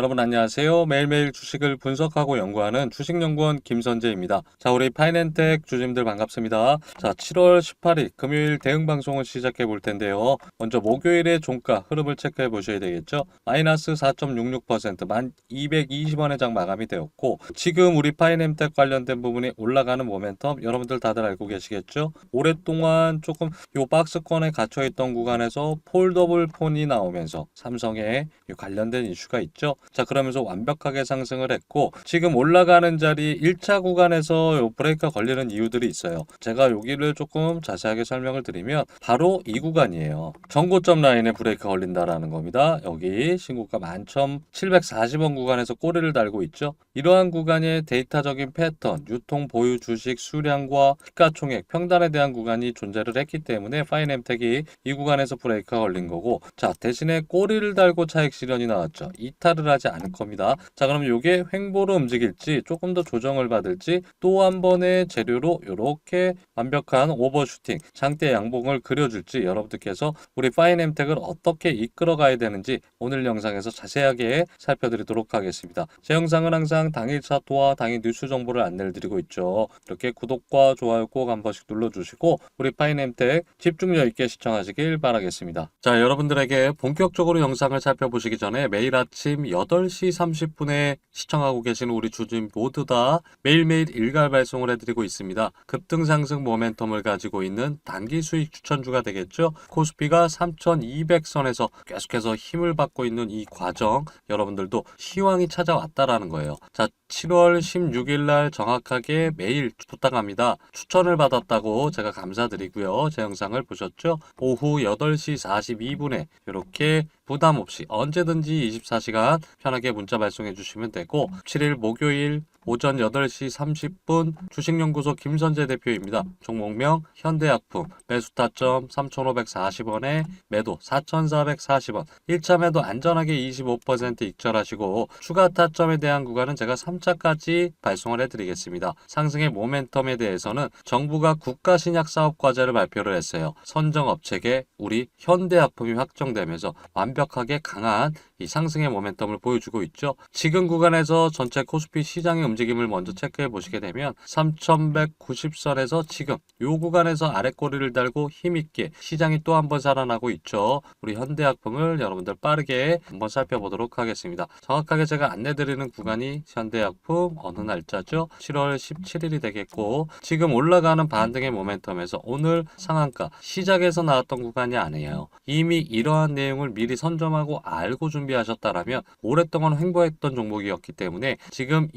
여러분 안녕하세요. 매일매일 주식을 분석하고 연구하는 주식연구원 김선재입니다. 자, 우리 파이낸텍 주주님들 반갑습니다. 자, 7월 18일 금요일 대응 방송을 시작해 볼 텐데요. 먼저 목요일의 종가 흐름을 체크해 보셔야 되겠죠. 마이너스 4.66% 1,220원의 장 마감이 되었고 지금 우리 파이낸텍 관련된 부분이 올라가는 모멘텀 여러분들 다들 알고 계시겠죠? 오랫동안 조금 요 박스권에 갇혀 있던 구간에서 폴더블 폰이 나오면서 삼성에 이 관련된 이슈가 있죠. 자, 그러면서 완벽하게 상승을 했고 지금 올라가는 자리 1차 구간에서 요 브레이크가 걸리는 이유들이 있어요. 제가 여기를 조금 자세하게 설명을 드리면 바로 이 구간이에요. 정고점 라인에 브레이크가 걸린다라는 겁니다. 여기 신고가 11,740원 구간에서 꼬리를 달고 있죠. 이러한 구간의 데이터적인 패턴, 유통 보유 주식 수량과 시가총액, 평단에 대한 구간이 존재를 했기 때문에 파이nem텍이 이 구간에서 브레이크가 걸린 거고 자 대신에 꼬리를 달고 차익 실현이 나왔죠. 이탈을 하지 않을 겁니다. 자 그럼 이게 횡보로 움직일지 조금 더 조정을 받을지 또 한 번의 재료로 이렇게 완벽한 오버슈팅, 장대 양봉을 그려줄지 여러분들께서 우리 파이nem텍을 어떻게 이끌어 가야 되는지 오늘 영상에서 자세하게 살펴드리도록 하겠습니다. 제 영상은 항상 당일 차트와 당일 뉴스 정보를 안내를 드리고 있죠. 이렇게 구독과 좋아요 꼭 한 번씩 눌러주시고 우리 파이nem텍 집중력 있게 시청하시길 바라겠습니다. 자 여러분들에게 본격적으로 영상을 살펴보시기 전에 매일 아침 8시 30분에 시청하고 계시는 우리 주주님 모두 다 매일매일 일괄 발송을 해드리고 있습니다. 급등 상승 모멘텀을 가지고 있는 단기 수익 추천주가 되겠죠. 코스피가 3200선에서 계속해서 힘을 받고 있는 이 과정 여러분들도 시황이 찾아왔다라는 거예요. 자 7월 16일 날 정확하게 매일 부탁합니다. 추천을 받았다고 제가 감사드리고요. 제 영상을 보셨죠? 오후 8시 42분에 이렇게 부담 없이 언제든지 24시간 편하게 문자 발송해 주시면 되고 7일 목요일 오전 8시 30분 주식연구소 김선재 대표입니다. 종목명 현대약품 매수 타점 3,540원에 매도 4,440원 1차 매도 안전하게 25% 익절하시고 추가 타점에 대한 구간은 제가 3차까지 발송을 해드리겠습니다. 상승의 모멘텀에 대해서는 정부가 국가신약사업 과제를 발표를 했어요. 선정업체계 우리 현대약품이 확정되면서 완벽하게 강한 이 상승의 모멘텀을 보여주고 있죠. 지금 구간에서 전체 코스피 시장의 움직임을 먼저 체크해 보시게 되면 3190선에서 지금 이 구간에서 아랫꼬리를 달고 힘있게 시장이 또 한번 살아나고 있죠. 우리 현대약품을 여러분들 빠르게 한번 살펴보도록 하겠습니다. 정확하게 제가 안내드리는 구간이 현대약품 어느 날짜죠? 7월 17일이 되겠고 지금 올라가는 반등의 모멘텀에서 오늘 상한가 시작에서 나왔던 구간이 아니에요. 이미 이러한 내용을 미리 선점하고 알고 준비하셨다라면 오랫동안 횡보했던 종목이었기 때문에 지금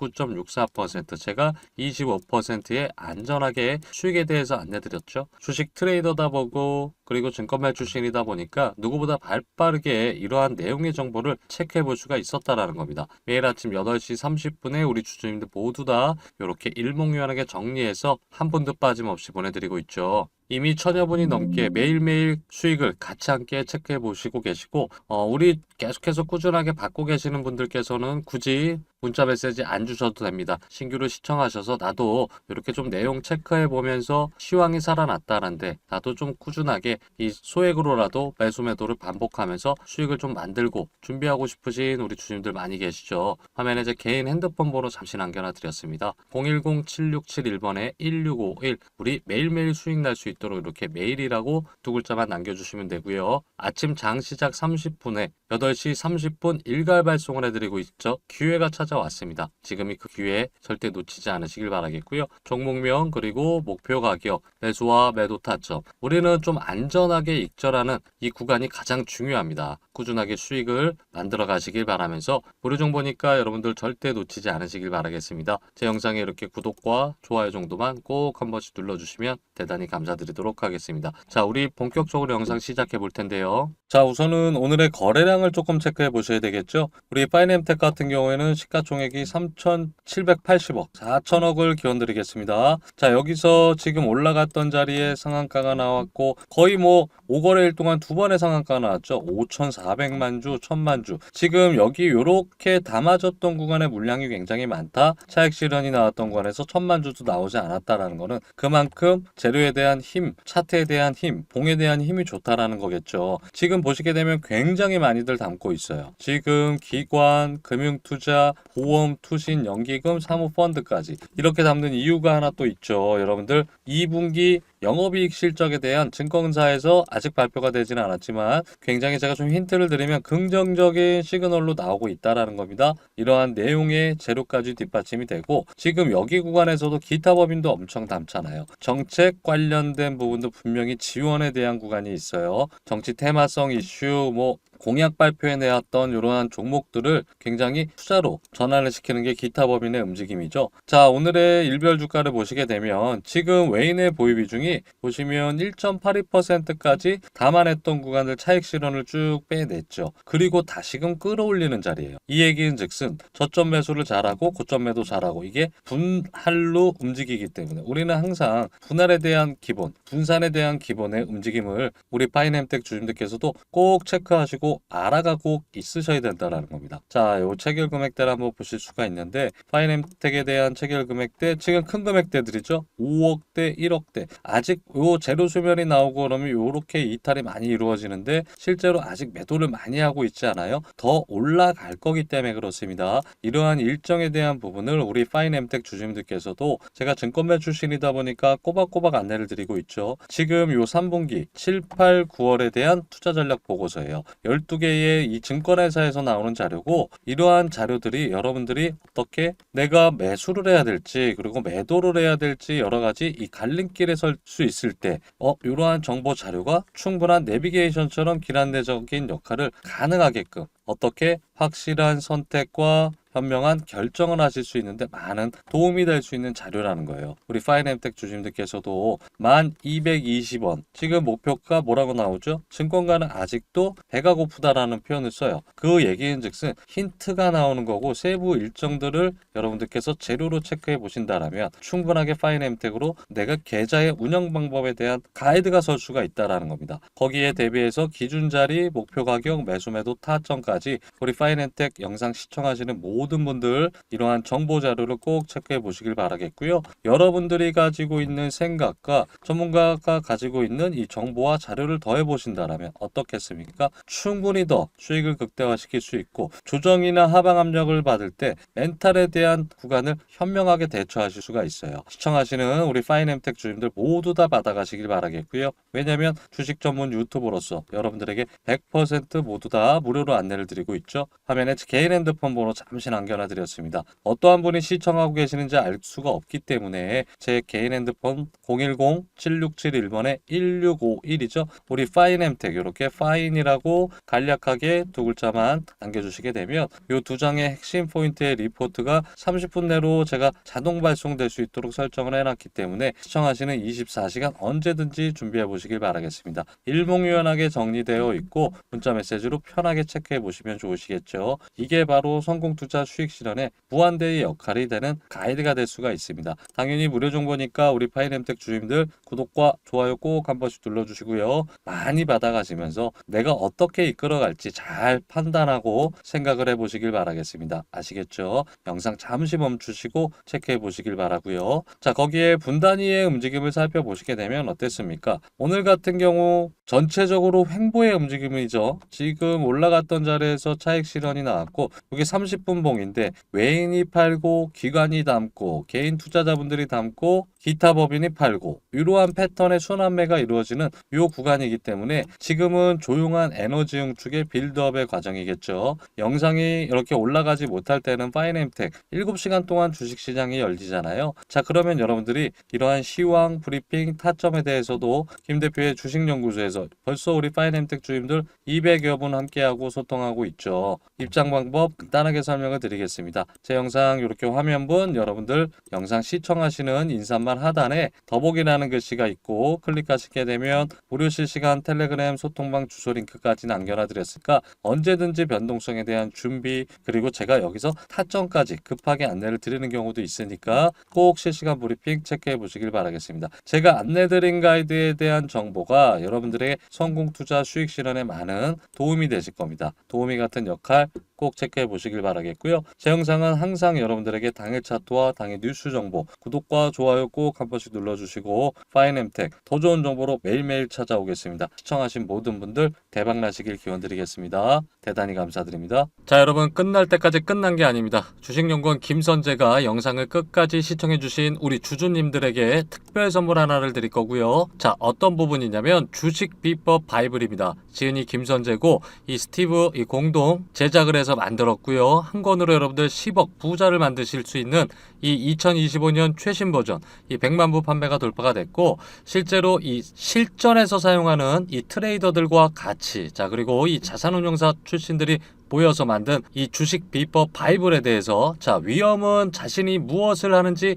29.64% 제가 25%의 안전하게 수익에 대해서 안내드렸죠. 주식 트레이더다 보고 그리고 증권매 출신이다 보니까 누구보다 발빠르게 이러한 내용의 정보를 체크해 볼 수가 있었다라는 겁니다. 매일 아침 8시 30분에 우리 주주님들 모두 다 이렇게 일목요연하게 정리해서 한 분도 빠짐없이 보내드리고 있죠. 이미 천여 분이 넘게 매일매일 수익을 같이 함께 체크해 보시고 계시고 어, 우리 계속해서 꾸준하게 받고 계시는 분들께서는 굳이 문자 메시지 안 주셔도 됩니다. 신규로 시청하셔서 나도 이렇게 좀 내용 체크해 보면서 시황이 살아났다는데 나도 좀 꾸준하게 이 소액으로라도 매수 매도를 반복하면서 수익을 좀 만들고 준비하고 싶으신 우리 주님들 많이 계시죠. 화면에 제 개인 핸드폰 번호 잠시 남겨놔 드렸습니다. 010-7671번에 1651 우리 매일매일 수익 날 수 있도록 이렇게 메일이라고 두 글자만 남겨주시면 되고요. 아침 장 시작 30분에 8시 30분 일괄 발송을 해드리고 있죠. 기회가 찾아왔습니다. 지금이 그 기회 절대 놓치지 않으시길 바라겠고요. 종목명 그리고 목표 가격, 매수와 매도 타점. 우리는 좀안 전하게 익절하는 이 구간이 가장 중요합니다. 꾸준하게 수익을 만들어 가시길 바라면서 무료 정보니까 여러분들 절대 놓치지 않으시길 바라겠습니다. 제 영상에 이렇게 구독과 좋아요 정도만 꼭 한 번씩 눌러주시면 대단히 감사드리도록 하겠습니다. 자, 우리 본격적으로 영상 시작해 볼 텐데요. 자, 우선은 오늘의 거래량을 조금 체크해 보셔야 되겠죠. 우리 파이nem텍 같은 경우에는 시가총액이 3,780억, 4천억을 기원 드리겠습니다. 자, 여기서 지금 올라갔던 자리에 상한가가 나왔고 거의 뭐 5거래일 동안 두 번의 상한가 나왔죠. 5,400만 주, 1,000만 주. 지금 여기 요렇게 담아졌던 구간의 물량이 굉장히 많다. 차익 실현이 나왔던 구간에서 1,000만 주도 나오지 않았다라는 거는 그만큼 재료에 대한 힘, 차트에 대한 힘, 봉에 대한 힘이 좋다라는 거겠죠. 지금 보시게 되면 굉장히 많이들 담고 있어요. 지금 기관, 금융투자, 보험, 투신, 연기금, 사모펀드까지 이렇게 담는 이유가 하나 또 있죠. 여러분들 2분기 영업이익 실적에 대한 증권사에서 아직 발표가 되지는 않았지만 굉장히 제가 좀 힌트를 드리면 긍정적인 시그널로 나오고 있다라는 겁니다. 이러한 내용의 재료까지 뒷받침이 되고 지금 여기 구간에서도 기타 법인도 엄청 담잖아요. 정책 관련된 부분도 분명히 지원에 대한 구간이 있어요. 정치 테마성 이슈 뭐 공약 발표해 내왔던 이러한 종목들을 굉장히 투자로 전환을 시키는 게 기타 법인의 움직임이죠. 자, 오늘의 일별 주가를 보시게 되면 지금 외인의 보유 비중이 보시면 1.82%까지 담아냈던 구간을 차익 실현을 쭉 빼냈죠. 그리고 다시금 끌어올리는 자리예요. 이 얘기는 즉슨 저점 매수를 잘하고 고점 매도 잘하고 이게 분할로 움직이기 때문에 우리는 항상 분할에 대한 기본, 분산에 대한 기본의 움직임을 우리 파이nem텍 주주님들께서도 꼭 체크하시고 알아가고 있으셔야 된다라는 겁니다. 자, 요 체결 금액대를 한번 보실 수가 있는데 파이nem텍에 대한 체결 금액대 지금 큰 금액대들이죠. 5억대, 1억대. 아직 요 재료 수면이 나오고 그러면 요렇게 이탈이 많이 이루어지는데 실제로 아직 매도를 많이 하고 있지 않아요. 더 올라갈 거기 때문에 그렇습니다. 이러한 일정에 대한 부분을 우리 파이nem텍 주주님들께서도 제가 증권매 출신이다 보니까 꼬박꼬박 안내를 드리고 있죠. 지금 요 3분기 7, 8, 9월에 대한 투자 전략 보고서예요. 12개의 이 증권회사에서 나오는 자료고 이러한 자료들이 여러분들이 어떻게 내가 매수를 해야 될지 그리고 매도를 해야 될지 여러 가지 이 갈림길에 설 수 있을 때 어, 이러한 정보 자료가 충분한 내비게이션처럼 길안내적인 역할을 가능하게끔 어떻게 확실한 선택과 현명한 결정을 하실 수 있는데 많은 도움이 될 수 있는 자료라는 거예요. 우리 파이nem텍 주주님들께서도 만 220원 지금 목표가 뭐라고 나오죠? 증권가는 아직도 배가 고프다라는 표현을 써요. 그 얘기는 즉슨 힌트가 나오는 거고 세부 일정들을 여러분들께서 재료로 체크해 보신다라면 충분하게 파이nem텍으로 내가 계좌의 운영 방법에 대한 가이드가 설 수가 있다라는 겁니다. 거기에 대비해서 기준 자리, 목표 가격, 매수 매도 타점까지 우리 파이nem텍 영상 시청하시는 모든 분들 이러한 정보 자료를 꼭 체크해 보시길 바라겠고요. 여러분들이 가지고 있는 생각과 전문가가 가지고 있는 이 정보와 자료를 더해 보신다라면 어떻겠습니까? 충분히 더 수익을 극대화시킬 수 있고 조정이나 하방 압력을 받을 때 멘탈에 대한 구간을 현명하게 대처하실 수가 있어요. 시청하시는 우리 파이nem텍 주님들 모두 다 받아가시길 바라겠고요. 왜냐하면 주식 전문 유튜버로서 여러분들에게 100% 모두 다 무료로 안내를 드리고 있죠. 화면에 개인 핸드폰 번호 잠시 남겨놔 드렸습니다. 어떠한 분이 시청하고 계시는지 알 수가 없기 때문에 제 개인 핸드폰 010-7671번에 1651이죠. 우리 파이nem텍 이렇게 파인이라고 간략하게 두 글자만 남겨주시게 되면 이 두 장의 핵심 포인트의 리포트가 30분 내로 제가 자동 발송될 수 있도록 설정을 해놨기 때문에 시청하시는 24시간 언제든지 준비해 보시길 바라겠습니다. 일목요연하게 정리되어 있고 문자 메시지로 편하게 체크해 보시면 좋으시겠죠. 이게 바로 성공 투자 수익 실현의 무한대의 역할이 되는 가이드가 될 수가 있습니다. 당연히 무료 정보니까 우리 파이nem텍 주님들 구독과 좋아요 꼭 한 번씩 눌러주시고요. 많이 받아가시면서 내가 어떻게 이끌어갈지 잘 판단하고 생각을 해보시길 바라겠습니다. 아시겠죠? 영상 잠시 멈추시고 체크해 보시길 바라고요. 자 거기에 분단위의 움직임을 살펴보시게 되면 어땠습니까? 오늘 같은 경우 전체적으로 횡보의 움직임이죠. 지금 올라갔던 자리에서 차익 실현이 나왔고 이게 30분 봉인데 외인이 팔고 기관이 담고 개인 투자자분들이 담고 기타 법인이 팔고 이러한 패턴의 순환매가 이루어지는 이 구간이기 때문에 지금은 조용한 에너지용 축의 빌드업의 과정이겠죠. 영상이 이렇게 올라가지 못할 때는 파이nem텍 7시간 동안 주식시장이 열리잖아요. 자 그러면 여러분들이 이러한 시황 브리핑 타점에 대해서도 김 대표의 주식연구소에서 벌써 우리 파이nem텍 주임들 200여 분 함께하고 소통하고 있죠. 입장 방법 간단하게 설명을 드리겠습니다. 제 영상 이렇게 화면분 여러분들 영상 시청하시는 인사말 하단에 더보기라는 글씨가 있고 클릭하시게 되면 무료 실시간 텔레그램 소통방 주소 링크까지 남겨놔 드렸으니까 언제든지 변동성에 대한 준비 그리고 제가 여기서 타점까지 급하게 안내를 드리는 경우도 있으니까 꼭 실시간 브리핑 체크해 보시길 바라겠습니다. 제가 안내 드린 가이드에 대한 정보가 여러분들의 성공 투자 수익 실현에 많은 도움이 되실 겁니다. 도움이 같은 역할 꼭 체크해 보시길 바라겠고요. 제 영상은 항상 여러분들에게 당일 차트와 당일 뉴스 정보, 구독과 좋아요 꼭 한 번씩 눌러주시고 파이nem텍 더 좋은 정보로 매일매일 찾아오겠습니다. 시청하신 모든 분들 대박 나시길 기원드리겠습니다. 대단히 감사드립니다. 자 여러분 끝날 때까지 끝난 게 아닙니다. 주식연구원 김선재가 영상을 끝까지 시청해주신 우리 주주님들에게 특별 선물 하나를 드릴 거고요. 자 어떤 부분이냐면 주식 비법 바이블입니다. 지은이 김선재고 이 스티브 이 공동 제작을 해서 만들었고요. 한 권으로 여러분들 10억 부자를 만드실 수 있는 이 2025년 최신 버전 이 100만 부 판매가 돌파가 됐고 실제로 이 실전에서 사용하는 이 트레이더들과 같이 자 그리고 이 자산운용사 출신들이 모여서 만든 이 주식 비법 바이블에 대해서 자 위험은 자신이 무엇을 하는지